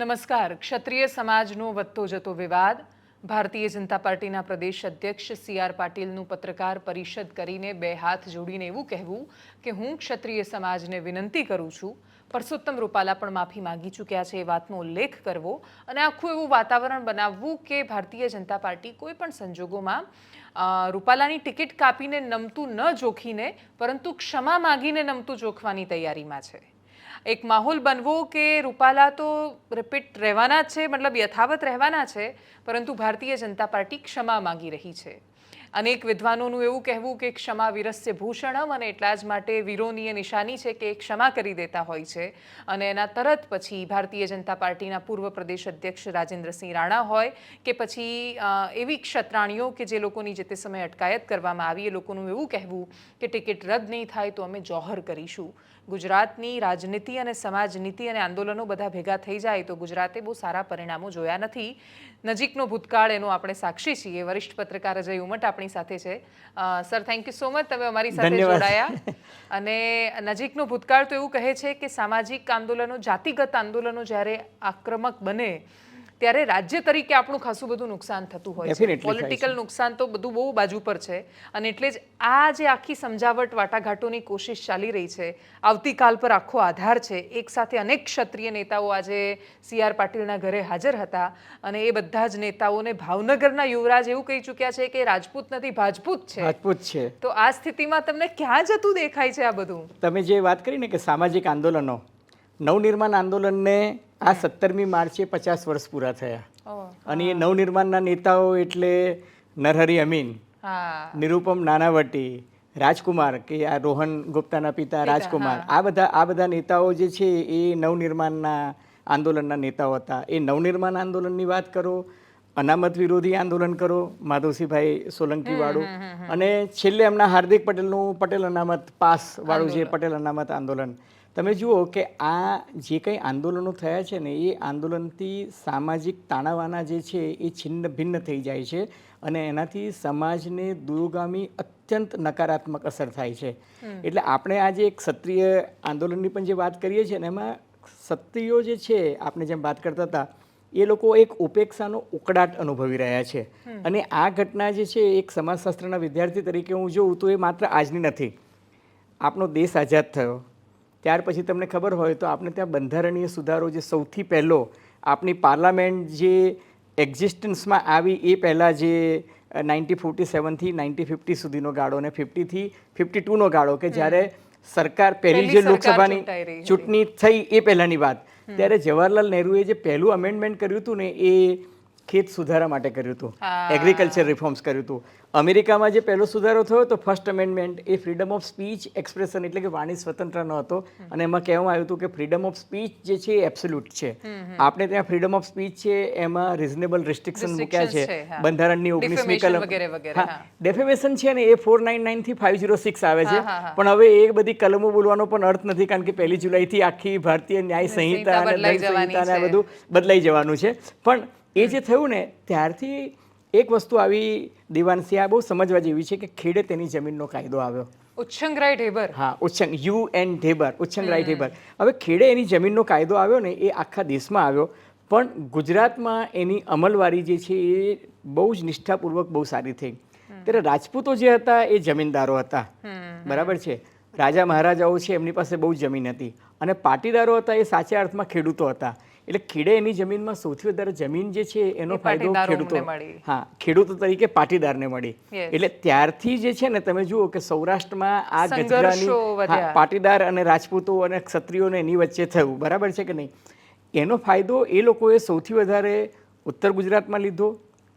નમસ્કાર. ક્ષત્રિય સમાજનો વધતો જતો વિવાદ. ભારતીય જનતા પાર્ટીના પ્રદેશ અધ્યક્ષ સી આર પાટીલનું પત્રકાર પરિષદ કરીને બે હાથ જોડીને એવું કહેવું કે હું ક્ષત્રિય સમાજને વિનંતી કરું છું. પરસોત્તમ રૂપાલા પણ માફી માંગી ચૂક્યા છે એ વાતનો ઉલ્લેખ કરવો અને આખું એવું વાતાવરણ બનાવવું કે ભારતીય જનતા પાર્ટી કોઈ પણ સંજોગોમાં રૂપાલાની ટિકિટ કાપીને નમતું ન જોખીને, પરંતુ ક્ષમા માંગીને નમતું જોખવાની તૈયારીમાં છે. એક માહોલ બનવો કે રૂપાલા તો રિપીટ રહેવાના છે, મતલબ યથાવત રહેવાના છે, પરંતુ ભારતીય જનતા પાર્ટી ક્ષમા માંગી રહી છે. અનેક વિદ્વાનોનું એવું કહેવું કે ક્ષમા વિરસ્ય ભૂષણમ અને એટલા જ માટે વીરોની નિશાની છે કે ક્ષમા કરી દેતા હોય છે. અને એના તરત પછી ભારતીય જનતા પાર્ટીના પૂર્વ પ્રદેશ અધ્યક્ષ રાજેન્દ્રસિંહ રાણા હોય કે પછી એવી ક્ષત્રાણીઓ કે જે લોકોની જે તે સમયે અટકાયત કરવામાં આવી, એ લોકોનું એવું કહેવું કે ટિકિટ રદ નહીં થાય તો અમે જોહર કરીશું. ગુજરાતની રાજનીતિ અને સમાજ નીતિ અને આંદોલનો બધા ભેગા થઈ જાય તો ગુજરાતે બહુ સારા પરિણામો જોયા નથી. નજીકનો ભૂતકાળ એનો આપણે સાક્ષી છીએ. વરિષ્ઠ પત્રકાર અજય ઉમટ આપણી સાથે છે. Sir thank you so much તમે અમારી સાથે જોડાયા. અને નજીકનો ભૂતકાળ તો એવું કહે છે કે સામાજિક આંદોલનો જાતિગત આંદોલનો જ્યારે આક્રમક બને ત્યારે રાજ્ય તરીકે આપણું ખાસું બધું નુકસાન થતું હોય છે. પોલિટિકલ નુકસાન તો બધું બહુ બાજુ પર છે. અને એટલે જ આ જે આખી સમજાવટ વાટાઘાટોની કોશિશ ચાલી રહી છે આવતીકાલ પર આખો આધાર છે. એક સાથે અનેક ક્ષત્રિય નેતાઓ આજે સી આર પાટીલના ઘરે હાજર હતા અને એ બધા જ નેતાઓને ભાવનગરના યુવરાજ એવું કહી ચૂક્યા છે કે રાજપૂત નથી ભાજપૂત છે. રાજપૂત છે. તો આ સ્થિતિમાં તમને ક્યાં જતું દેખાય છે આ બધું? તમે જે વાત કરી ને કે સામાજિક આંદોલનો નવનિર્માણ આંદોલનને આ સત્તરમી માર્ચે પચાસ વર્ષ પૂરા થયા. અને એ નવનિર્માણના નેતાઓ એટલે નરહરી અમીન નિરૂપમ નાનાવટી રાજકુમાર કે આ રોહન ગુપ્તાના પિતા રાજકુમાર આ બધા આ બધા નેતાઓ જે છે એ નવનિર્માણના આંદોલનના નેતાઓ હતા. એ નવનિર્માણ આંદોલનની વાત કરો અનામત વિરોધી આંદોલન કરો માધવસિંહભાઈ સોલંકી વાળું અને છેલ્લે એમના હાર્દિક પટેલનું પટેલ અનામત પાસ વાળું જે પટેલ અનામત આંદોલન. તમે જુઓ કે આ જે કંઈ આંદોલનો થયા છે ને એ આંદોલનથી સામાજિક તાણાવાના જે છે એ છિન્ન ભિન્ન થઈ જાય છે અને એનાથી સમાજને દૂરગામી અત્યંત નકારાત્મક અસર થાય છે. એટલે આપણે આજે એક ક્ષત્રિય આંદોલનની પણ જે વાત કરીએ છીએ ને એમાં ક્ષત્રિયો જે છે આપણે જેમ વાત કરતા હતા એ લોકો એક ઉપેક્ષાનો ઉકળાટ અનુભવી રહ્યા છે. અને આ ઘટના જે છે એક સમાજશાસ્ત્રના વિદ્યાર્થી તરીકે હું જોઉં તો એ માત્ર આજની નથી. આપણો દેશ આઝાદ થયો. ત્યાર પછી તમને ખબર હોય તો આપણે ત્યાં બંધારણીય સુધારો જે સૌથી પહેલો આપણી પાર્લામેન્ટ જે એક્ઝિસ્ટન્સમાં આવી એ પહેલાં જે નાઇન્ટી ફોર્ટી સેવનથી નાઇન્ટી ફિફ્ટી સુધીનો ગાળો અને ફિફ્ટીથી ફિફ્ટી ટુનો ગાળો કે જ્યારે સરકાર પહેલી જે લોકસભાની. ચૂંટણી થઈ એ પહેલાંની વાત. ત્યારે જવાહરલાલ નહેરુએ જે પહેલું અમેન્ડમેન્ટ કર્યું હતું ને એ ખેત સુધારા માટે કર્યું હતું. એગ્રીકલ્ચર રિફોર્મ્સ કર્યું હતું. અમેરિકામાં જે પહેલો સુધારો થયો તો ફર્સ્ટ અમેન્ડમેન્ટ એ ફ્રીડમ ઓફ સ્પીચ એક્સપ્રેશન એટલે કે વાણી સ્વતંત્રનો હતો. અને એમાં કહેવામાં આવ્યું હતું કે ફ્રીડમ ઓફ સ્પીચ જે છે એ એબ્સોલ્યુટ છે. આપણે ત્યાં ફ્રીડમ ઓફ સ્પીચ છે એમાં રિઝનેબલ રિસ્ટ્રિક્શન મૂક્યા છે. બંધારણની ઓગણીસમી કલમ. ડેફેમેશન છે ને એ ફોર નાઇન નાઇનથી ફાઇવ જીરો સિક્સ આવે છે. પણ હવે એ બધી કલમો બોલવાનો પણ અર્થ નથી કારણ કે પહેલી જુલાઈથી આખી ભારતીય ન્યાય સંહિતા અને દંડ સંહિતા ને આ બધું બદલાઈ જવાનું છે. પણ એ જે થયું ને ત્યારથી એક વસ્તુ આવી દિવાનસી આ બહુ સમજવા જેવી છે કે ખેડે તેની જમીનનો કાયદો આવ્યો. ઉચ્છંગરાય ઢેબર. હા ઉચ્છંગ યુ એન ઢેબર ઉચ્છંગરાય ઢેબર. હવે ખેડે એની જમીનનો કાયદો આવ્યો ને એ આખા દેશમાં આવ્યો. પણ ગુજરાતમાં એની અમલવારી જે છે એ બહુ જ નિષ્ઠાપૂર્વક બહુ સારી થઈ. ત્યારે રાજપૂતો જે હતા એ જમીનદારો હતા. બરાબર છે? રાજા મહારાજાઓ છે એમની પાસે બહુ જમીન હતી. અને પાટીદારો હતા એ સાચા અર્થમાં ખેડૂતો હતા. એટલે ખેડે એની જમીનમાં સૌથી વધારે જમીન જે છે એનો ફાયદો ખેડૂતો હા ખેડૂતો તરીકે પાટીદારને મળી. એટલે ત્યારથી જે છે ને તમે જુઓ કે સૌરાષ્ટ્રમાં આ ગજરાની પાટીદાર અને રાજપૂતો અને ક્ષત્રિયોને એની વચ્ચે થયું. બરાબર છે કે નહીં? એનો ફાયદો એ લોકોએ સૌથી વધારે ઉત્તર ગુજરાતમાં લીધો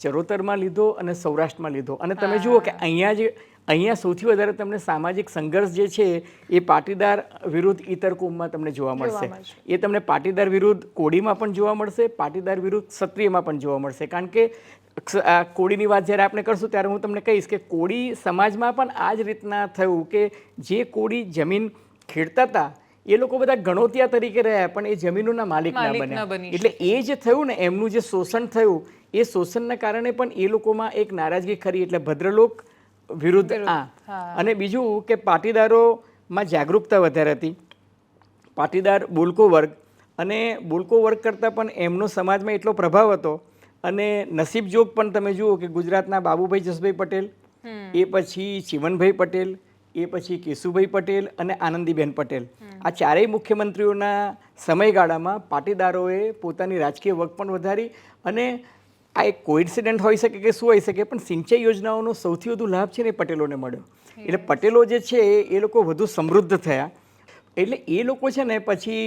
ચરોતરમાં લીધો અને સૌરાષ્ટ્રમાં લીધો. અને તમે જુઓ કે અહીંયા જે અહીંયા સૌથી વધારે તમને સામાજિક સંઘર્ષ જે છે એ પાટીદાર વિરુદ્ધ ઇતર કુંભમાં તમને જોવા મળશે. એ તમને પાટીદાર વિરુદ્ધ કોડીમાં પણ જોવા મળશે પાટીદાર વિરુદ્ધ ક્ષત્રિયમાં પણ જોવા મળશે. કારણ કે કોડીની વાત જ્યારે આપણે કરશું ત્યારે હું તમને કહીશ કે કોડી સમાજમાં પણ આ જ રીતના થયું કે જે કોડી જમીન ખેડતા હતા એ લોકો બધા ગણોતિયા તરીકે રહ્યા પણ એ જમીનોના માલિક ના બન્યા. એટલે એ જે થયું ને એમનું જે શોષણ થયું એ શોષણના કારણે પણ એ લોકોમાં એક નારાજગી ખરી. એટલે ભદ્રલોક વિરુદ્ધ આ અને બીજું કે પાટીદારોમાં જાગૃતતા વધારે હતી. પાટીદાર બોલકો વર્ગ અને બુલકો વર્ગ કરતાં પણ એમનો સમાજમાં એટલો પ્રભાવ હતો અને નસીબ જોગ પણ તમે જુઓ કે ગુજરાતના બાબુભાઈ જસભાઈ પટેલ એ પછી ચીમનભાઈ પટેલ એ પછી કેશુભાઈ પટેલ અને આનંદીબેન પટેલ. આ ચારેય મુખ્યમંત્રીઓના સમયગાળામાં પાટીદારોએ પોતાની રાજકીય વગ પણ વધારી અને આ એક કોઇન્સિડન્ટ હોઈ શકે કે શું હોઈ શકે પણ સિંચાઈ યોજનાઓનો સૌથી વધુ લાભ છે ને પટેલોને મળ્યો. એટલે પટેલો જે છે એ લોકો વધુ સમૃદ્ધ થયા. એટલે એ લોકો છે ને પછી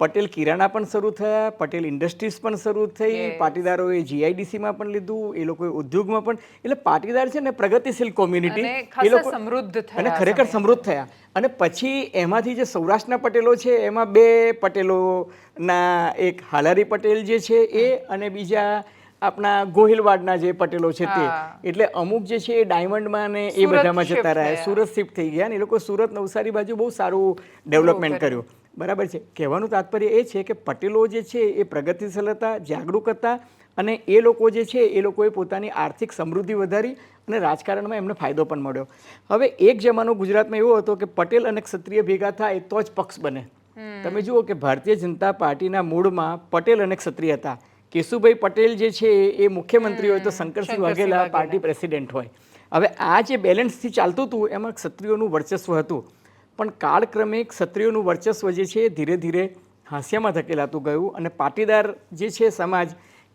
પટેલ કિરાણા પણ શરૂ થયા પટેલ ઇન્ડસ્ટ્રીઝ પણ શરૂ થઈ પાટીદારોએ જીઆઈડીસીમાં પણ લીધું એ લોકોએ ઉદ્યોગમાં પણ એટલે પાટીદાર છે ને પ્રગતિશીલ કોમ્યુનિટી એ લોકો સમૃદ્ધ થયા અને ખરેખર સમૃદ્ધ થયા. અને પછી એમાંથી જે સૌરાષ્ટ્રના પટેલો છે એમાં બે પટેલોના એક હાલારી પટેલ જે છે એ અને બીજા આપણા ગોહિલવાડના જે પટેલો છે તે. એટલે અમુક જે છે એ ડાયમંડમાં ને એ બધામાં જતા રહ્યા. સુરત શિફ્ટ થઈ ગયા ને એ લોકો સુરત નવસારી બાજુ બહુ સારું ડેવલપમેન્ટ કર્યું. બરાબર છે. કહેવાનું તાત્પર્ય એ છે કે પટેલો જે છે એ પ્રગતિશીલ હતા જાગૃત હતા અને એ લોકો જે છે એ લોકોએ પોતાની આર્થિક સમૃદ્ધિ વધારી અને રાજકારણમાં એમને ફાયદો પણ મળ્યો. હવે એક જમાનો ગુજરાતમાં એવો હતો કે પટેલ અને ક્ષત્રિય ભેગા થાય તો જ પક્ષ બને. તમે જુઓ કે ભારતીય જનતા પાર્ટીના મૂળમાં પટેલ અને ક્ષત્રિય હતા. કેશુભાઈ પટેલ જે છે એ મુખ્યમંત્રી હોય તો શંકરસિંહ વાઘેલા પાર્ટી પ્રેસિડેન્ટ હોય. હવે આ જે બેલેન્સથી ચાલતું હતું એમાં ક્ષત્રિયોનું વર્ચસ્વ હતું. પણ કાળક્રમે ક્ષત્રિયોનું વર્ચસ્વ જે છે એ ધીરે ધીરે હાસ્યમાં ધકેલાતું ગયું અને પાટીદાર જે છે સમાજ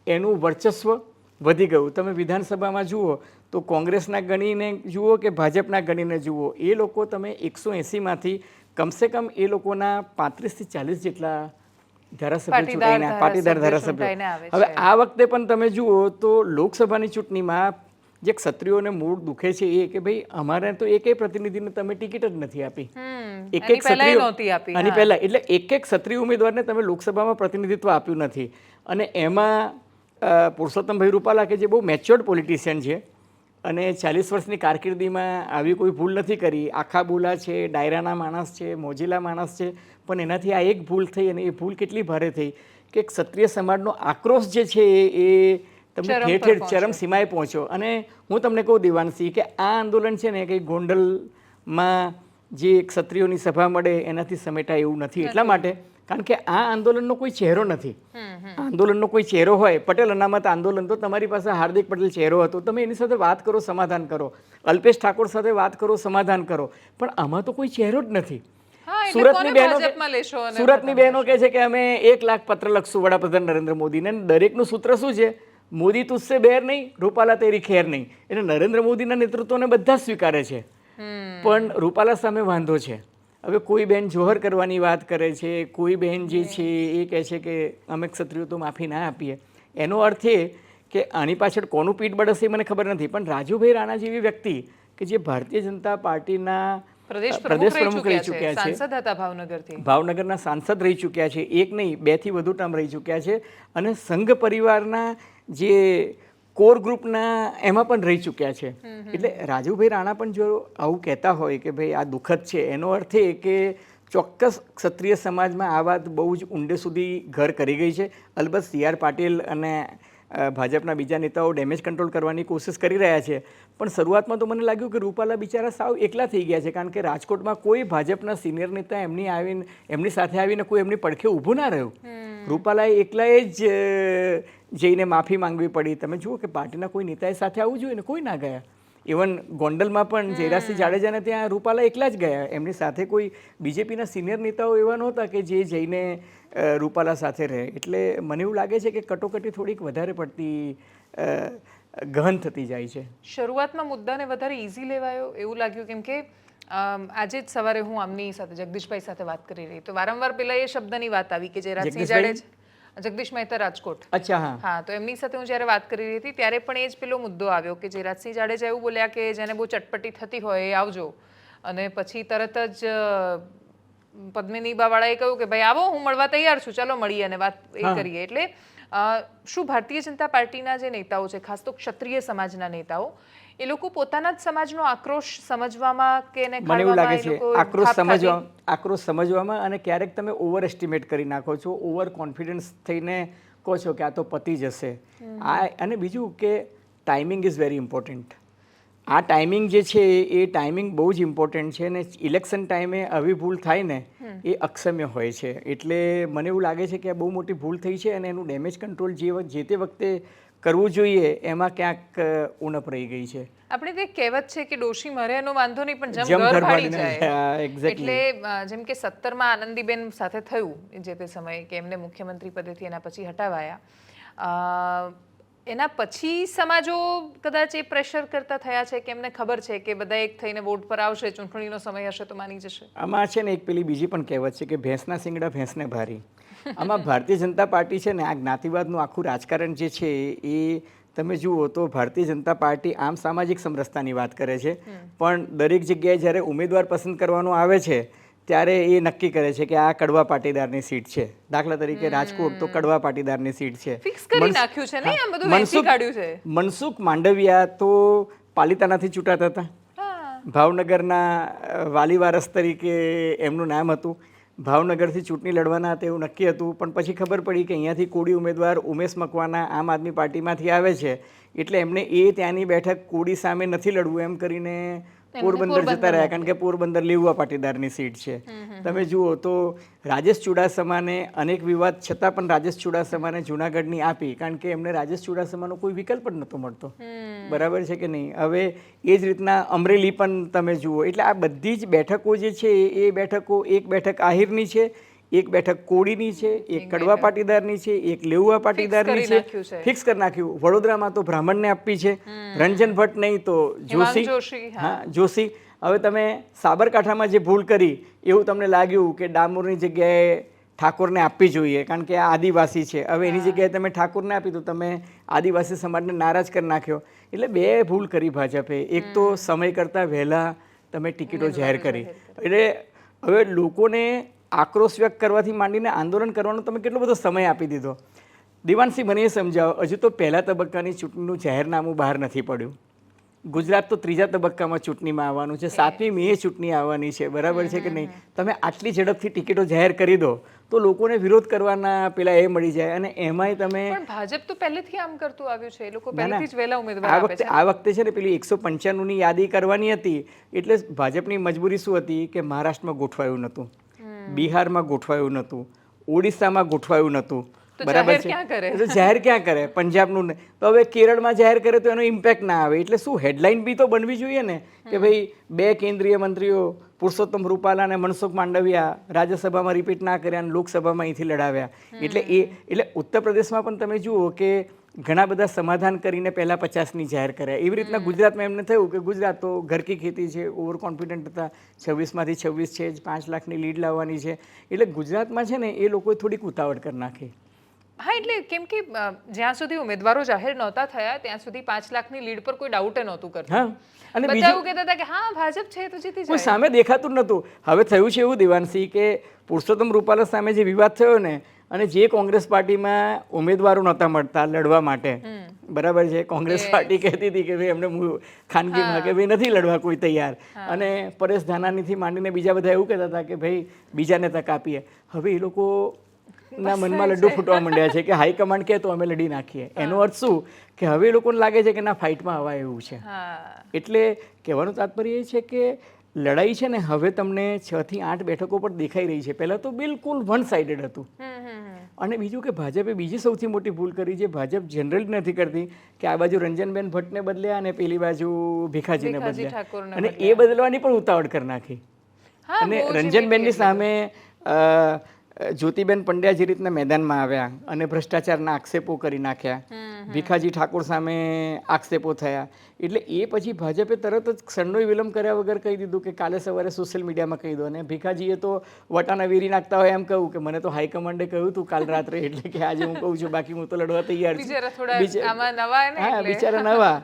એનું વર્ચસ્વ વધી ગયું. તમે વિધાનસભામાં જુઓ તો કોંગ્રેસના ગણીને જુઓ કે ભાજપના ગણીને જુઓ એ લોકો તમે એકસો એંસીમાંથી કમસે કમ એ લોકોના પાંત્રીસથી ચાલીસ જેટલા ધારાસભ્યો ચૂંટાઈને પાટીદાર ધારાસભ્યો. હવે આ વખતે પણ તમે જુઓ તો લોકસભાની ચૂંટણીમાં જે ક્ષત્રિયોને મૂળ દુખે છે એ કે ભાઈ અમારે તો એક પ્રતિનિધિને તમે ટિકિટ જ નથી આપી. એક એક ક્ષત્રિય આપી આની પહેલા એટલે એક એક ક્ષત્રિય ઉમેદવારને તમે લોકસભામાં પ્રતિનિધિત્વ આપ્યું નથી. અને એમાં પુરુષોત્તમભાઈ રૂપાલા કે જે બહુ મેચ્યોર્ડ પોલિટિશિયન છે અને ચાલીસ વર્ષની કારકિર્દીમાં આવી કોઈ ભૂલ નથી કરી. આખા બોલા છે ડાયરાના માણસ છે મોજીલા માણસ છે પણ એનાથી આ એક ભૂલ થઈ અને એ ભૂલ કેટલી ભારે થઈ કે ક્ષત્રિય સમાજનો આક્રોશ જે છે એ તમને ઠેર ઠેર ચરમ સીમાએ પહોંચ્યો. અને હું તમને કહું દિવાનસિંહ કે આ આંદોલન છે ને કંઈ ગોંડલમાં જે ક્ષત્રિયોની સભા મળે એનાથી સમેટાય એવું નથી. એટલા માટે કારણ કે આ આંદોલનનો કોઈ ચહેરો નથી. આંદોલનનો કોઈ ચહેરો હોય પટેલ અનામત આંદોલન તો તમારી પાસે હાર્દિક પટેલ ચહેરો હતો. તમે એની સાથે વાત કરો સમાધાન કરો. અલ્પેશ ઠાકોર સાથે વાત કરો સમાધાન કરો. પણ આમાં તો કોઈ ચહેરો જ નથી. સુરતની બહેનો સુરતની બહેનો કહે છે કે અમે એક લાખ પત્ર લખશું વડાપ્રધાન નરેન્દ્ર મોદીને. દરેકનું સૂત્ર શું છે? મોદી તુસ્સે બેર નહીં રૂપાલા તેરી ખેર નહીં. એટલે નરેન્દ્ર મોદીના નેતૃત્વને બધા સ્વીકારે છે. પણ રૂપાલા સામે વાંધો છે. હવે કોઈ બેન જોહર કરવાની વાત કરે છે કોઈ બેન જે છે એ કહે છે કે અમે ક્ષત્રિયો તો માફી ના આપીએ. એનો અર્થ એ કે આની પાછળ કોનું પીઠ બળશે એ મને ખબર નથી પણ રાજુભાઈ રાણા જેવી વ્યક્તિ કે જે ભારતીય જનતા પાર્ટીના પ્રદેશ પ્રમુખ રહી ચૂક્યા છે. સાંસદ હતા ભાવનગરથી. ભાવનગરના સાંસદ રહી ચૂક્યા છે એક નહીં બેથી વધુ ટર્મ રહી ચૂક્યા છે. અને સંઘ પરિવારના જે કોર ગ્રુપના એમાં પણ રહી ચૂક્યા છે. એટલે રાજુભાઈ રાણા પણ જો આવું કહેતા હોય કે ભાઈ આ દુઃખદ છે એનો અર્થ એ કે ચોક્કસ ક્ષત્રિય સમાજમાં આ વાત બહુ જ ઊંડે સુધી ઘર કરી ગઈ છે. અલબત્ત સી આર પાટીલ અને ભાજપના બીજા નેતાઓ ડેમેજ કંટ્રોલ કરવાની કોશિશ કરી રહ્યા છે. પણ શરૂઆતમાં તો મને લાગ્યું કે રૂપાલા બિચારા સાવ એકલા થઈ ગયા છે કારણ કે રાજકોટમાં કોઈ ભાજપના સિનિયર નેતા એમની આવીને એમની સાથે આવીને કોઈ એમની પડખે ઊભું ના રહ્યું. રૂપાલાએ એકલાએ જ જઈને માફી માંગવી પડી. તમે જુઓ કે પાર્ટીના કોઈ નેતાએ સાથે આવવું જોઈએ ને કોઈ ના ગયા. ઇવન ગોંડલમાં પણ જયરાજસિંહ જાડેજાને ત્યાં રૂપાલા એકલા જ ગયા. એમની સાથે કોઈ બીજેપીના સિનિયર નેતાઓ એવા નહોતા કે જે જઈને રૂપાલા સાથે રહે. એટલે મને એવું લાગે છે કે કટોકટી થોડીક વધારે પડતી ગહન થતી જાય છે. શરૂઆતમાં મુદ્દાને વધારે ઇઝી લેવાયો એવું લાગ્યું કેમ કે આજે જ સવારે હું આમની સાથે જગદીશભાઈ સાથે વાત કરી રહી. તો વારંવાર પેલા એ શબ્દની વાત આવી કે જે જાડેજા જાડેજ જગદીશ મહેતા રાજકોટ. અચ્છા હા. હા તો એમની સાથે હું જ્યારે વાત કરી રહી હતી ત્યારે પણ એ જ પેલો મુદ્દો આવ્યો કે જે રાજસિંહ જાડેજા એવું બોલ્યા કે જેને બહુ ચટપટી થતી હોય એ આવજો. અને પછી તરત જ અ, પદ્મિની બાવાળાએ કહ્યું કે ભાઈ આવો હું મળવા તૈયાર છું ચાલો મળીએ અને વાત એ કરીએ. એટલે શું ભારતીય જનતા પાર્ટીના જે નેતાઓ છે ખાસ તો ક્ષત્રિય સમાજના નેતાઓ એ લોકો પોતાના જ સમાજનો આક્રોશ સમજવામાં કે એને મને એવું લાગે છે આક્રોશ સમજવા આક્રોશ સમજવામાં અને ક્યારેક તમે ઓવર એસ્ટિમેટ કરી નાખો છો ઓવર કોન્ફિડન્સ થઈને કહો છો કે આ તો પતી જશે આ અને બીજું કે ટાઈમિંગ ઇઝ વેરી ઇમ્પોર્ટન્ટ આ ટાઈમિંગ જે છે એ ટાઈમિંગ બહુ જ ઇમ્પોર્ટન્ટ છે અને ઇલેક્શન ટાઈમે આવી ભૂલ થાય ને એ અક્ષમ્ય હોય છે. એટલે મને એવું લાગે છે કે આ બહુ મોટી ભૂલ થઈ છે અને એનું ડેમેજ કંટ્રોલ જે વખત જે તે વખતે કરવું જોઈએ એમાં ક્યાંક ઉણપ રહી ગઈ છે. આપણે તે કહેવત છે કે ડોશી મરે એનો વાંધો નહીં પણ જેમ ઘર ફાડી જાય. એટલે જેમ કે સત્તરમાં આનંદીબેન સાથે થયું જે તે સમયે કે એમને મુખ્યમંત્રી પદેથી એના પછી હટાવાયા. એના પછી સમાજો કદાચ એ પ્રેશર કરતા થયા છે કે એમને ખબર છે કે બધા એક થઈને વોટ પર આવશે ચૂંટણીનો સમય હશે તો માની જશે. આમાં છે ને એક પેલી બીજી પણ કહેવત છે કે ભેંસના શિંગડા ભેંસને ભારી. આમાં ભારતીય જનતા પાર્ટી છે ને આ જ્ઞાતિવાદનું આખું રાજકારણ જે છે એ તમે જુઓ તો ભારતીય જનતા પાર્ટી આમ સામાજિક સમરસતાની વાત કરે છે. પણ દરેક જગ્યાએ જ્યારે ઉમેદવાર પસંદ કરવાનો આવે છે ત્યારે એ નક્કી કરે છે કે આ કડવા પાટીદારની સીટ છે. દાખલા તરીકે રાજકોટ તો કડવા પાટીદારની સીટ છે. ફિક્સ કરી નાખ્યું છે ને આમ બધું વેચી મનસુખ- કાઢ્યું છે. મનસુખ માંડવિયા તો પાલિતાનાથી ચૂંટાતા હતા. ભાવનગરના વાલી વારસ તરીકે એમનું નામ હતું. ભાવનગરથી ચૂંટણી લડવાના હતા એવું નક્કી હતું, પણ પછી ખબર પડી કે અહીંયાથી કોડી ઉમેદવાર ઉમેશ મકવાના આમ આદમી પાર્ટીમાંથી આવે છે. એટલે એમને એ ત્યાંની બેઠક કોડી સામે નથી લડવું એમ કરીને પોરબંદર જતા રહ્યા કારણ કે પોરબંદર લેવા પાટીદારની સીટ છે. તમે જુઓ તો રાજેશ ચુડાસમાને અનેક વિવાદ છતાં પણ રાજેશ ચુડાસમાને જુનાગઢની આપી કારણ કે એમને રાજેશ ચુડાસમાનો કોઈ વિકલ્પ જ નહોતો મળતો. બરાબર છે કે નહીં? હવે એ જ રીતના અમરેલી પણ તમે જુઓ એટલે આ બધી જ બેઠકો જે છે એ બેઠકો એક બેઠક આહિરની છે. એક બેઠક કોડીની છે એક કડવા પાટીદારની છે એક લેઉવા પાટીદારની છે ફિક્સ કરી નાખ્યું. વડોદરામાં તો બ્રાહ્મણને આપી છે રંજન ભટ્ટ નહીં તો જોશી. હા. જોશી. હવે તમે સાબરકાંઠામાં જે ભૂલ કરી એવું તમને લાગ્યું કે ડામોરની જગ્યાએ ઠાકોરને આપવી જોઈએ કારણ કે આ આદિવાસી છે. હવે એની જગ્યાએ તમે ઠાકોરને આપી તો તમે આદિવાસી સમાજને નારાજ કરી નાખ્યો. એટલે બે ભૂલ કરી ભાજપે. એક તો સમય કરતાં વહેલા તમે ટિકિટો જાહેર કરી. એટલે હવે લોકોને આક્રોશ વ્યક્ત કરવાથી માંડીને આંદોલન કરવાનો તમે કેટલો બધો સમય આપી દીધો. દિવાનસિંહ મને એ સમજાવો હજુ તો પહેલા તબક્કાની ચૂંટણીનું જાહેરનામું બહાર નથી પડ્યું. ગુજરાત તો ત્રીજા તબક્કામાં ચૂંટણીમાં આવવાનું છે સાતમી મે ચૂંટણી આવવાની છે બરાબર છે કે નહીં? તમે આટલી ઝડપથી ટિકિટો જાહેર કરી દો તો લોકોને વિરોધ કરવાના પેલા એ મળી જાય અને એમાંય તમે ભાજપ તો પહેલેથી આમ કરતું આવ્યું છે એ લોકો. પહેલેથી જ વહેલા ઉમેદવાર આ વખતે છે. આ વખતે છે ને પેલી એકસો પંચાણુંની યાદી કરવાની હતી એટલે ભાજપની મજબૂરી શું હતી કે મહારાષ્ટ્રમાં ગોઠવાયું નહોતું. બિહારમાં ગોઠવાયું નહોતું ઓડિશામાં ગોઠવાયું નહોતું. બરાબર છે? જાહેર ક્યાં કરે? પંજાબનું ને. તો હવે કેરળમાં જાહેર કરે તો એનો ઇમ્પેક્ટ ના આવે. એટલે શું હેડલાઇન બી તો બનવી જોઈએ ને? કે ભાઈ બે કેન્દ્રીય મંત્રીઓ પુરુષોત્તમ રૂપાલા અને મનસુખ માંડવિયા રાજ્યસભામાં રિપીટ ના કર્યા અને લોકસભામાં અહીંથી લડાવ્યા. એટલે એ એટલે ઉત્તર પ્રદેશમાં પણ તમે જુઓ કે ઘણા બધા સમાધાન કરીને પહેલાં પચાસની જાહેર કર્યા. એવી રીતના ગુજરાતમાં એમને થયું કે ગુજરાત તો ઘરકી ખેતી છે ઓવર કોન્ફિડન્ટ હતા છવ્વીસમાંથી છવ્વીસ છે જ પાંચ લાખની લીડ લાવવાની છે. એટલે ગુજરાતમાં છે ને એ લોકોએ થોડીક ઉતાવળ કરી નાખી. હા એટલે કેમ કે જ્યાં સુધી ઉમેદવારો જાહેર નહોતા થયા ત્યાં સુધી પાંચ લાખની લીડ પર કોઈ ડાઉટ નહોતું કરતું. અને બીજા એવું કહેતા હતા કે હા ભાજપ છે તો જીતી જાય. સામે દેખાતું નતું નહોતું. હવે થયું છે એવું દેવાનસિંહ કે પુરુષોત્તમ રૂપાલા સામે જે વિવાદ થયો ને અને જે કોંગ્રેસ પાર્ટીમાં ઉમેદવારો નહોતા મળતા લડવા માટે બરાબર છે? કોંગ્રેસ પાર્ટી કહેતી હતી કે ભાઈ એમને ખાનગીમાં કે ભાઈ નથી લડવા કોઈ તૈયાર. અને પરેશ ધાનાનીથી માંડીને બીજા બધા એવું કહેતા હતા કે ભાઈ બીજાને તક આપીએ. હવે એ લોકો ના મનમાં લડ્ડુ ફૂટવા માંડ્યા છે કે હાઈકમાન્ડ કહે તો અમે લડી નાખીએ. એનો અર્થ શું? કે હવે એ લોકોને લાગે છે કે ના ફાઇટમાં આવા એવું છે. એટલે કહેવાનું તાત્પર્ય એ છે કે લડાઈ છે ને હવે તમને છ થી આઠ બેઠકો પર દેખાઈ રહી છે. પહેલાં તો બિલકુલ વન સાઇડેડ હતું. અને બીજું કે ભાજપે બીજી સૌથી મોટી ભૂલ કરી છે. ભાજપ જનરલી નથી કરતી કે આ બાજુ રંજનબેન ભટ્ટને બદલ્યા અને પેલી બાજુ ભીખાજીને ભીખાજી બદલ્યા અને એ બદલવાની પણ ઉતાવળ કરી નાખી. અને રંજનબેનની સામે જ્યોતિબેન પંડ્યા જે રીતના મેદાનમાં આવ્યા અને ભ્રષ્ટાચારના આક્ષેપો કરી નાખ્યા. ભીખાજી ઠાકોર સામે આક્ષેપો થયા. એટલે એ પછી ભાજપે તરત જ ક્ષણનો વિલંબ કર્યા વગર કહી દીધું કે કાલે સવારે સોશિયલ મીડિયામાં કહી દો. અને ભીખાજીએ તો વટાના વેરી નાખતા હોય એમ કહ્યું કે મને તો હાઈકમાન્ડે કહ્યું હતું કાલ રાત્રે. એટલે કે આજે હું કહું છું બાકી હું તો લડવા તૈયાર છું. બિચારા નવા.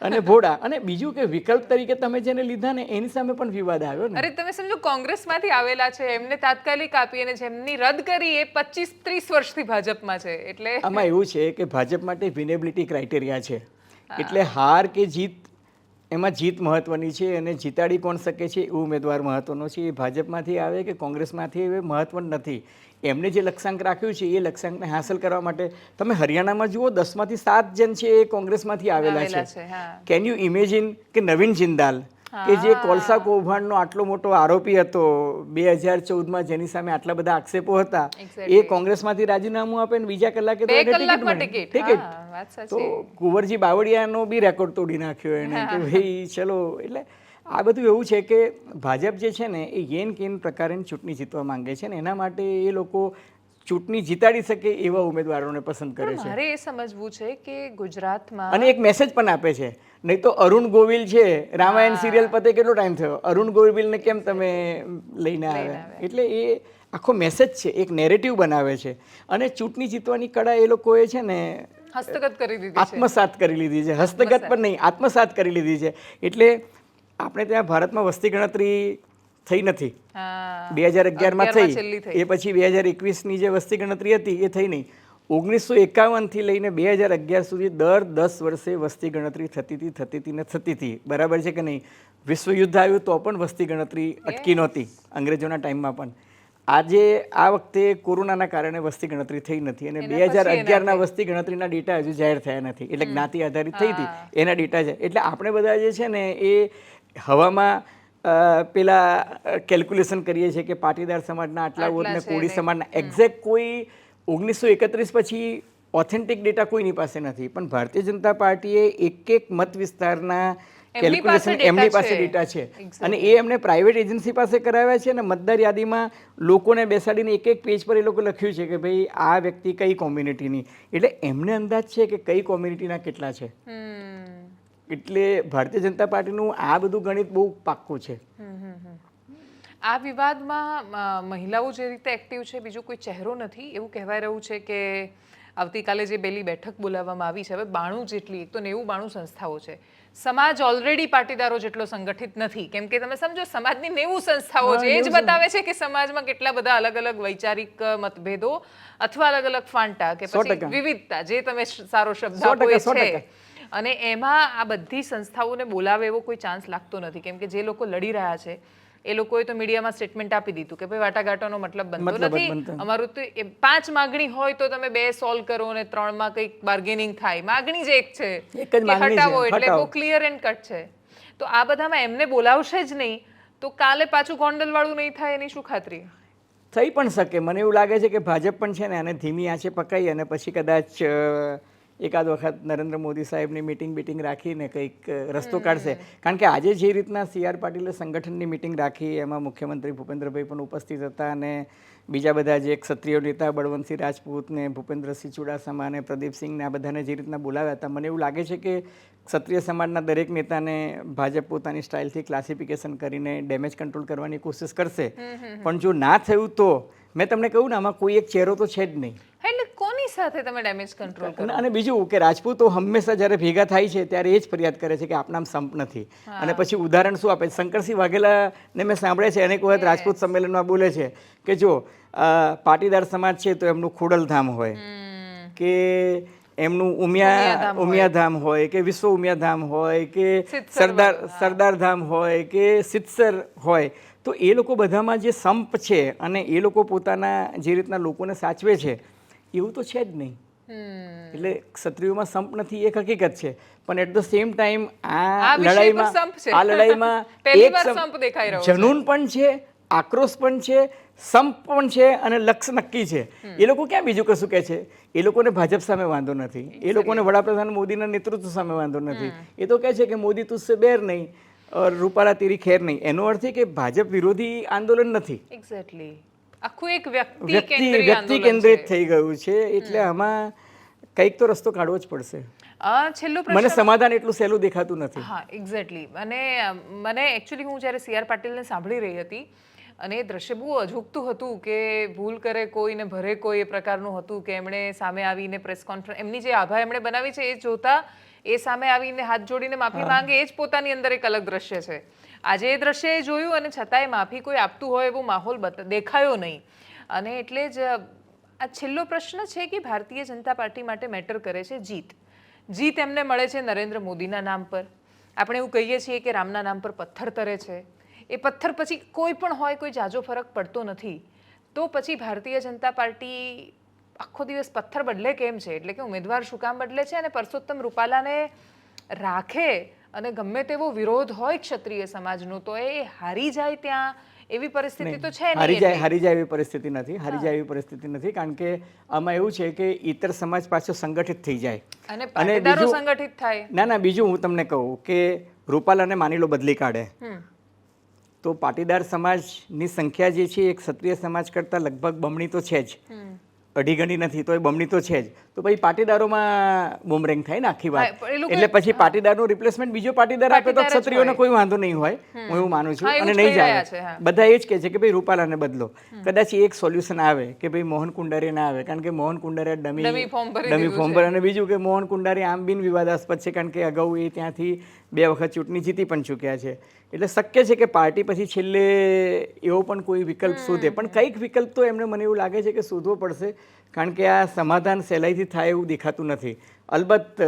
અને ભોળા અને બીજું કે વિકલ્પ તરીકે તમે જેને લીધા ને એની સામે પણ વિવાદ આવ્યો ને. અરે તમે સમજો કોંગ્રેસમાંથી આવેલા છે એમને તાત્કાલિક આપી અને જેમની રદ કરી એ પચીસ ત્રીસ વર્ષથી ભાજપમાં છે એટલે આમાં એવું છે કે ભાજપ માટે વિનેબિલિટી ક્રાઇટેરિયા છે. એટલે હાર કે જીત એમાં જીત મહત્વની છે અને જીતાડી કોણ શકે છે એ ઉમેદવાર મહત્વનો છે. એ ભાજપમાંથી આવે કે કોંગ્રેસમાંથી એ મહત્વ નથી. એમને જે લક્ષ્યાંક રાખ્યું છે એ લક્ષ્યાંકને હાંસલ કરવા માટે તમે હરિયાણામાં જુઓ દસમાંથી સાત જણ છે એ કોંગ્રેસમાંથી આવેલા છે. કેન યુ ઇમેજિન કે નવીન જિંદાલ કે જે કોલસા કૌભાંડનો આટલો મોટો આરોપી હતો બે હજાર ચૌદમાં જેની સામે આટલા બધા આક્ષેપો હતા. એ કોંગ્રેસમાંથી રાજીનામું આપે ને બીજા કલાકે તો ટિકિટ તો કુંવરજી બાવળિયાનો બી રેકોર્ડ તોડી નાખ્યો એને કે ભાઈ ચલો એટલે આ બધું એવું છે કે ભાજપ જે છે ને એ યેન કેન પ્રકારની ચૂંટણી જીતવા માંગે છે ને એના માટે એ લોકો ચૂંટણી જીતાડી શકે એવા ઉમેદવારોને પસંદ કરે છે. મારે એ સમજવું છે કે ગુજરાતમાં અને એક મેસેજ પણ આપે છે. નહીં તો અરુણ ગોવિલ છે રામાયણ સિરિયલ પતે કેટલો ટાઈમ થયો? અરુણ ગોવિલને કેમ તમે લઈને આવ્યા? એટલે એ આખો મેસેજ છે એક નેરેટિવ બનાવે છે. અને ચૂંટણી જીતવાની કળા એ લોકોએ છે ને હસ્તગત કરી દીધી આત્મસાત કરી લીધી છે. હસ્તગત પણ નહીં આત્મસાત કરી લીધી છે. એટલે આપણે ત્યાં ભારતમાં વસ્તી ગણતરી થઈ નથી. બે હજાર અગિયારમાં 11 માં છેલ્લી થઈ. એ પછી બે હજાર એકવીસની જે વસ્તી ગણતરી હતી એ થઈ નહીં. ઓગણીસો એકાવનથી લઈને બે હજાર અગિયાર સુધી દર દસ વર્ષે વસ્તી ગણતરી થતી હતી થતી હતી ને થતી હતી. બરાબર છે કે નહીં? વિશ્વયુદ્ધ આવ્યું તો પણ વસ્તી ગણતરી અટકી નહોતી અંગ્રેજોના ટાઈમમાં પણ. આજે આ વખતે કોરોનાના કારણે વસ્તી ગણતરી થઈ નથી અને બે હજાર અગિયારના વસ્તી ગણતરીના ડેટા હજુ જાહેર થયા નથી. એટલે જ્ઞાતિ આધારિત થઈ હતી. એના ડેટા છે એટલે આપણે બધા જે છે ને એ હવામાં પેલા કેલ્ક્યુલેશન કરીએ છીએ કે પાટીદાર સમાજના આટલા વોટ ને કોળી સમાજના એક્ઝેક્ટ કોઈ ઓગણીસો એકત્રીસ પછી ઓથેન્ટિક ડેટા કોઈની પાસે નથી. પણ ભારતીય જનતા પાર્ટીએ એક એક મત વિસ્તારના કેલ્ક્યુલેશન એમની પાસે ડેટા છે. અને એ એમને પ્રાઇવેટ એજન્સી પાસે કરાવ્યા છે અને મતદાર યાદીમાં લોકોને બેસાડીને એક એક પેજ પર એ લોકો લખ્યું છે કે ભાઈ આ વ્યક્તિ કઈ કોમ્યુનિટીની એટલે એમને અંદાજ છે કે કઈ કોમ્યુનિટીના કેટલા છે. એટલે ભારતીય જનતા પાર્ટીનું આ બધું ગણિત બહુ પાક્કું છે. આ વિવાદમાં મહિલાઓ જે રીતે એક્ટિવ છે બીજો કોઈ ચહેરો નથી? એવું કહેવાય રહ્યું છે કે આવતીકાલે જે બેલી બેઠક બોલાવવામાં આવી છે હવે બાણું જેટલી એક તો નેવું બાણું સંસ્થાઓ છે. સમાજ ઓલરેડી પાટીદારો જેટલો સંગઠિત નથી. કેમ કે તમે સમજો સમાજની નેવું સંસ્થાઓ છે. એ જ બતાવે છે કે સમાજમાં કેટલા બધા અલગ અલગ વૈચારિક મતભેદો અથવા અલગ અલગ ફાંટા કે પછી વિવિધતા જે તમે સારો શબ્દ આપો છે. અને એમાં આ બધી સંસ્થાઓને બોલાવે એવો કોઈ ચાન્સ લાગતો નથી. કેમ કે જે લોકો લડી રહ્યા છે એ લોકોએ તો મીડિયામાં સ્ટેટમેન્ટ આપી દીધું કે ભાઈ વાટાઘાટોનો મતલબ બનતો નથી. અમારું તો પાંચ માગણી હોય તો તમે બે સોલ્વ કરો અને ત્રણમાં કંઈક બાર્ગેનિંગ થાય. માગણી જ એક છે એક જ હટાવો એટલે. બહુ ક્લિયર એન્ડ કટ છે. તો આ બધામાં એમને બોલાવશે જ નહીં. તો કાલે પાછું ગોંડલ વાળું નહીં થાય એની શું ખાતરી? થઈ પણ શકે. મને એવું લાગે છે કે ભાજપ પણ છે ને આને ધીમી આંચે પકાઈ અને પછી કદાચ એકાદ વખત નરેન્દ્ર મોદી સાહેબની મિટિંગ બિટિંગ રાખીને કંઈક રસ્તો કાઢશે. કારણ કે આજે જે રીતના સી આર પાટીલે સંગઠનની મિટિંગ રાખી એમાં મુખ્યમંત્રી ભૂપેન્દ્રભાઈ પણ ઉપસ્થિત હતા અને બીજા બધા જે ક્ષત્રિય નેતા બળવંતસિંહ રાજપૂત ને ભૂપેન્દ્રસિંહ ચુડાસમા અને પ્રદીપસિંહ ને આ બધાને જે રીતના બોલાવ્યા હતા મને એવું લાગે છે કે ક્ષત્રિય સમાજના દરેક નેતાને ભાજપ પોતાની સ્ટાઇલથી ક્લાસિફિકેશન કરીને ડેમેજ કંટ્રોલ કરવાની કોશિશ કરશે. પણ જો ના થયું તો મેં તમને કહ્યું ને આમાં કોઈ એક ચહેરો તો છે જ નહીં. સાથે તમે ડેમેજ કંટ્રોલ અને અને બીજું કે રાજપૂતો હંમેશા જ્યારે ભેગા થાય છે ત્યારે એ જ ફરિયાદ કરે છે કે આપના સંપ નથી. અને પછી ઉદાહરણ શું આપે? શંકરસિંહ વાઘેલાને મેં સાંભળે છે અનેક વખત રાજપૂત સંમેલનમાં બોલે છે કે જો પાટીદાર સમાજ છે તો એમનું ખોડલધામ હોય. કે એમનું ઉમિયા ઉમિયાધામ હોય. કે વિશ્વ ઉમિયાધામ હોય કે સરદાર સરદાર સરદારધામ હોય કે સિત્સર હોય. તો એ લોકો બધામાં જે સંપ છે અને એ લોકો પોતાના જે રીતના લોકોને સાચવે છે એવું તો છે જ નહીં. એટલે ક્ષત્રિયોમાં સંપ નથી એક હકીકત છે. પણ એટ ધ સેમ ટાઈમ આ લડાઈમાં આ લડાઈમાં એક સંપ- દેખાઈ રહ્યો છે. જનૂન પણ છે આક્રોશ પણ છે સંપ પણ છે અને લક્ષ્ય નક્કી છે. એ લોકો ક્યાં બીજું કશું કહે છે? એ લોકોને ભાજપ સામે વાંધો નથી. એ લોકોને વડાપ્રધાન મોદીના નેતૃત્વ સામે વાંધો નથી. એ તો કહે છે કે મોદી તુસ્સે બેર નહીં રૂપાલા તેરી ખેર નહીં. એનો અર્થ એ કે ભાજપ વિરોધી આંદોલન નથી. એક્ઝેક્ટલી આખું એક વ્યક્તિ વ્યક્તિ કેન્દ્રિત થઈ ગયું છે એટલે આમાં કંઈક તો રસ્તો કાઢવો જ પડશે. છેલ્લો પ્રશ્ન મને સમાધાન એટલું સહેલું દેખાતું નથી. હા એક્ઝેક્ટલી અને મને એકચ્યુઅલી હું જ્યારે સીઆર પાટીલને સાંભળી રહી હતી અને એ દ્રશ્ય બહુ અજુગતું હતું કે ભૂલ કરે કોઈ ને ભરે કોઈ એ પ્રકારનું હતું કે એમણે સામે આવીને પ્રેસ કોન્ફરન્સ એમની જે આભા એમણે બનાવી છે એ જોતા એ સામે આવીને હાથ જોડીને માફી માંગે એ જ પોતાની અંદર એક અલગ દ્રશ્ય છે. આજે એ દ્રશ્ય એ જોયું અને છતાંય માફી કોઈ આપતું હોય એવો માહોલ દેખાયો નહીં. અને એટલે જ આ છેલ્લો પ્રશ્ન છે કે ભારતીય જનતા પાર્ટી માટે મેટર કરે છે જીત. જીત એમને મળે છે નરેન્દ્ર મોદીના નામ પર. આપણે એવું કહીએ છીએ કે રામના નામ પર પથ્થર તરે છે. એ પથ્થર પછી કોઈ પણ હોય, કોઈ જાજો ફરક પડતો નથી. તો પછી ભારતીય જનતા પાર્ટી આખો દિવસ પથ્થર બદલે કેમ છે? એટલે કે ઉમેદવાર શું કામ બદલે છે અને પરસોત્તમ રૂપાલાને રાખે અને ગમે તેવો વિરોધ હોય ક્ષત્રિય સમાજનો તો એ હારી જાય ત્યાં? એવી પરિસ્થિતિ તો છે હારી જાય હારી જાય એવી પરિસ્થિતિ નથી હારી જાય એવી પરિસ્થિતિ નથી કારણ કે આમાં એવું છે કે ઇતર સમાજ પાછો સંગઠિત થઈ જાય. અને સંગઠિત થાય. ના ના બીજું હું તમને કહું કે રૂપાલાને માની લો બદલી કાઢે. તો પાટીદાર સમાજની સંખ્યા જે છે એ ક્ષત્રિય સમાજ કરતાં લગભગ બમણી તો છે જ. અઢી ગણી નથી તો એ બમણી તો છે જ. તો પછી પાટીદારોમાં બુમરેંગ થાય ને આખી વાત. એટલે પછી પાટીદારનું રિપ્લેસમેન્ટ બીજો પાટીદાર આપે તો ક્ષત્રિયોને કોઈ વાંધો નહીં હોય. હું એવું માનું છું અને નહીં જાય બધા એ જ કહે છે કે ભાઈ રૂપાલાને બદલો. કદાચ એક સોલ્યુશન આવે કે ભાઈ મોહન કુંડારી ના આવે. કારણ કે Mohan Kundari dummy dummy form ભરી અને બીજું કે મોહન કુંડારી આમ બિન વિવાદાસ્પદ છે કારણ કે અગાઉ એ ત્યાંથી બે વખત ચૂંટણી જીતી પણ ચૂક્યા છે. એટલે શક્ય છે કે પાર્ટી પછી છેલ્લે એવો પણ કોઈ વિકલ્પ શોધે. પણ કંઈક વિકલ્પ તો એમને મને એવું લાગે છે કે શોધવો પડશે. કારણ કે આ સમાધાન સહેલાઈથી થાય એવું દેખાતું નથી. અલબત્ત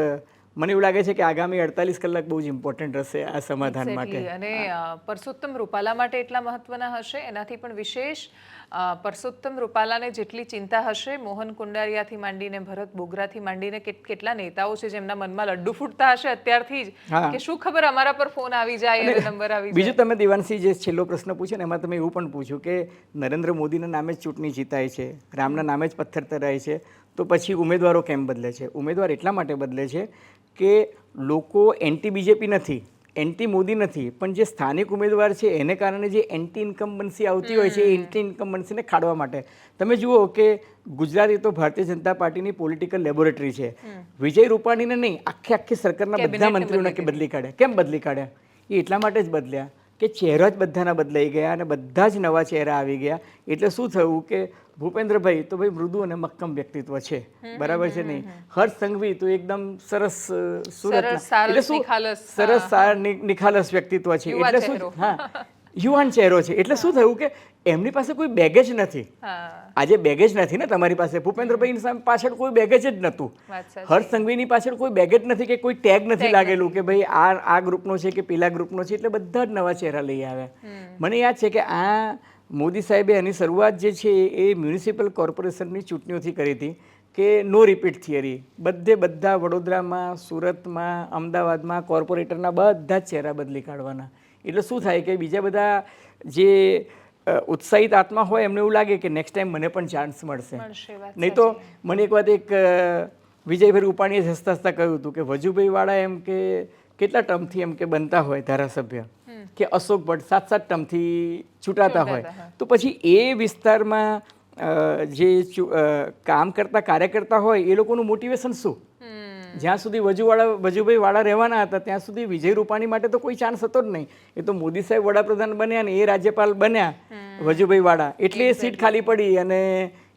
મને એવું લાગે છે કે આગામી અડતાલીસ કલાક બહુ જ ઇમ્પોર્ટન્ટ રહેશે આ સમાધાન માટે. અને પરસોત્તમ રૂપાલા માટે એટલા મહત્વના હશે? એનાથી પણ વિશેષ પરસોત્તમ રૂપાલાને જેટલી ચિંતા હશે મોહન કુંડારિયાથી માંડીને ભરત બોગરાથી માંડીને કેટ- કેટલા નેતાઓ છે જેમના મનમાં લડ્ડુ ફૂટતા હશે અત્યારથી જ. કે શું ખબર અમારા પર ફોન આવી જાય નંબર આવી જાય? બીજું તમે દિવાનસિંહ જે છેલ્લો પ્રશ્ન પૂછ્યો ને એમાં તમે એવું પણ પૂછ્યું કે નરેન્દ્ર મોદીના નામે જ ચૂંટણી જીતાય છે રામના નામે જ પથ્થર તરાય છે તો પછી ઉમેદવારો કેમ બદલે છે? ઉમેદવાર એટલા માટે બદલે છે કે લોકો એન્ટી બીજેપી નથી એન્ટી મોદી નથી પણ જે સ્થાનિક ઉમેદવાર છે એને કારણે જે એન્ટી ઇન્કમ્બન્સી આવતી હોય છે એ એન્ટી ઇન્કમ્બન્સીને ખાડવા માટે. તમે જુઓ કે ગુજરાત એ તો ભારતીય જનતા પાર્ટીની પોલિટિકલ લેબોરેટરી છે. વિજય રૂપાણીને નહીં આખી આખી સરકારના બધા મંત્રીઓને બદલી કાઢ્યા કેમ બદલી કાઢ્યા? એ એટલા માટે જ બદલ્યા. કે ચહેરા જ બધાના બદલાઈ ગયા અને બધા જ નવા ચહેરા આવી ગયા. એટલે શું થયું કે ભૂપેન્દ્રભાઈ તો ભાઈ મૃદુ અને મક્કમ વ્યક્તિત્વ છે. બરાબર છે નહીં? હર્ષ સંઘવી તો એકદમ સરસ સારસ, એટલે શું? સરસ સાર નિખાલસ વ્યક્તિત્વ છે. એટલે શું? હા. યુવાન ચહેરો છે. એટલે શું થયું કે એમની પાસે કોઈ બેગેજ નથી. આજે બેગેજ નથી ને તમારી પાસે. ભૂપેન્દ્રભાઈ પાછળ કોઈ બેગેજ જ નહોતું. હર્ષ સંઘવીની પાછળ કોઈ બેગેજ નથી કે કોઈ ટેગ નથી લાગેલું કે ભાઈ આ આ ગ્રુપનો છે કે પેલા ગ્રુપનો છે એટલે બધા જ નવા ચહેરા લઈ આવ્યા મને યાદ છે કે આ મોદી સાહેબે એની શરૂઆત જે છે એ મ્યુનિસિપલ કોર્પોરેશનની ચૂંટણીઓથી કરી હતી કે નો રિપીટ થિયરી બધે બધા વડોદરામાં સુરતમાં અમદાવાદમાં કોર્પોરેટરના બધા જ ચહેરા બદલી કાઢવાના. એટલે શું થાય કે બીજા બધા જે ઉત્સાહિત આત્મા હોય એમને એવું લાગે કે નેક્સ્ટ ટાઈમ મને પણ ચાન્સ મળશે. નહીં તો મને એક વાત એક વિજયભાઈ રૂપાણીએ હસતા હસતા કહ્યું હતું કે વજુભાઈ વાળા એમ કે કેટલા ટર્મથી એમ કે બનતા હોય ધારાસભ્ય કે અશોક ભટ્ટ સાત સાત ટર્મથી છૂટાતા હોય. તો પછી એ વિસ્તારમાં જે કામ કરતા કાર્યકર્તા હોય એ લોકોનું મોટિવેશન શું? જ્યાં સુધી વજુવાળા વજુભાઈ વાળા રહેવાના હતા ત્યાં સુધી વિજય રૂપાણી માટે તો કોઈ ચાન્સ હતો જ નહીં. એ તો મોદી સાહેબ વડાપ્રધાન બન્યા ને એ રાજ્યપાલ બન્યા વજુભાઈ વાળા એટલે એ સીટ ખાલી પડી અને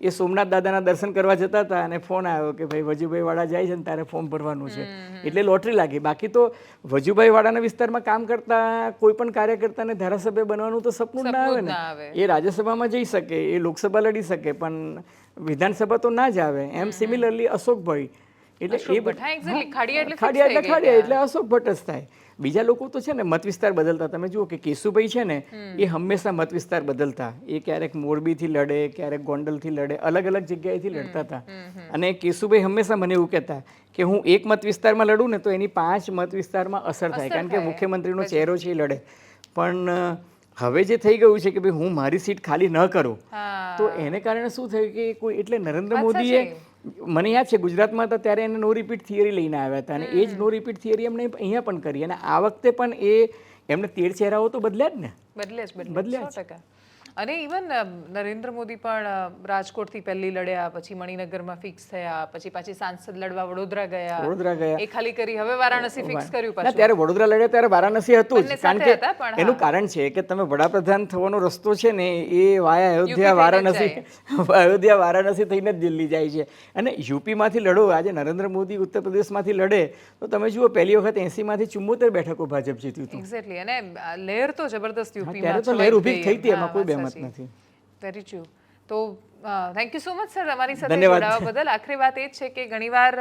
એ સોમનાથ દાદાના દર્શન કરવા જતા હતા અને ફોન આવ્યો કે ભાઈ વજુભાઈ વાળા જાય છે ને તારે ફોર્મ ભરવાનું છે. એટલે લોટરી લાગી. બાકી તો વજુભાઈ વાળાના વિસ્તારમાં કામ કરતા કોઈ પણ કાર્યકર્તાને ધારાસભ્ય બનવાનું તો સપનું ના આવે ને. એ રાજ્યસભામાં જઈ શકે એ લોકસભા લડી શકે પણ વિધાનસભા તો ના જ આવે. એમ સિમિલરલી અશોકભાઈ. એટલે એ ખાડિયા એટલે ખાડિયા એટલે અશોક ભટ્ટ જ થાય. બીજા લોકો તો છે ને મત વિસ્તાર બદલતા. તમે જુઓ કે કેશુભાઈ છે ને એ હંમેશા મત વિસ્તાર બદલતા. એ ક્યારેક મોરબીથી લડે ક્યારેક ગોંડલથી લડે અલગ અલગ જગ્યાએથી લડતા હતા. અને કેશુભાઈ હંમેશા મને એવું કહેતા કે હું એક મત વિસ્તારમાં લડું ને તો એની પાંચ મત વિસ્તારમાં અસર થાય. કારણ કે મુખ્યમંત્રીનો ચહેરો છે એ લડે. પણ હવે જે થઈ ગયું છે કે ભાઈ હું મારી સીટ ખાલી ન કરું તો એને કારણે શું થયું કે કોઈ એટલે નરેન્દ્ર મોદીએ મને યાદ છે ગુજરાતમાં તો ત્યારે એને નો રિપીટ થિયરી લઈને આવ્યા હતા અને એ જ નો રિપીટ થિયરી એમણે અહીંયા પણ કરી. અને આ વખતે પણ એ એમને તેર ચહેરાઓ તો બદલ્યા જ ને? બદલે જ બદલ્યા ટકા. અને ઇવન નરેન્દ્ર મોદી પણ રાજકોટથી પહેલી લડ્યા પછી મણિનગરમાં ફિક્સ થયા પછી પાછી સાંસદ લડવા વડોદરા ગયા. વડોદરા ગયા. એ ખાલી કરી હવે વારાણસી ફિક્સ કર્યું પાછું. ત્યારે વડોદરા લડ્યા ત્યારે વારાણસી હતું કારણ કે એનું કારણ છે કે તમે વડાપ્રધાન થવાનો રસ્તો છે ને એ વાયા અયોધ્યા વારાણસી અયોધ્યા વારાણસી થઈને જ દિલ્હી જાય છે. અને યુપીમાંથી લડો આજે નરેન્દ્ર મોદી ઉત્તર પ્રદેશમાંથી લડે તો તમે જુઓ પહેલી વખત એસીમાંથી ચુમ્મોતેર બેઠકો ભાજપ જીત્યું હતું. એક્ઝેક્ટલી અને અ, લહેર તો જબરદસ્ત યુપીમાં ત્યારે તો લહેર ઊભી થઈ હતી એમાં કોઈ બેમત નથી. વેરી ટ્રુ તો thank you so much sir અમારી સાથે જોડાવા બદલ. આખરી વાત એ છે કે ઘણીવાર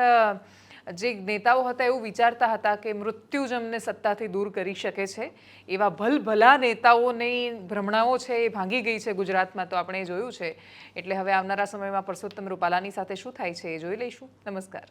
જે નેતાઓ હતા એવું વિચારતા હતા કે મૃત્યુ જ અમને સત્તાથી દૂર કરી શકે છે. એવા ભલભલા નેતાઓની ભ્રમણાઓ છે એ ભાંગી ગઈ છે ગુજરાતમાં તો આપણે જોયું છે. એટલે હવે આવનારા સમયમાં પરસોત્તમ રૂપાલાની સાથે શું થાય છે એ જોઈ લઈશું. નમસ્કાર.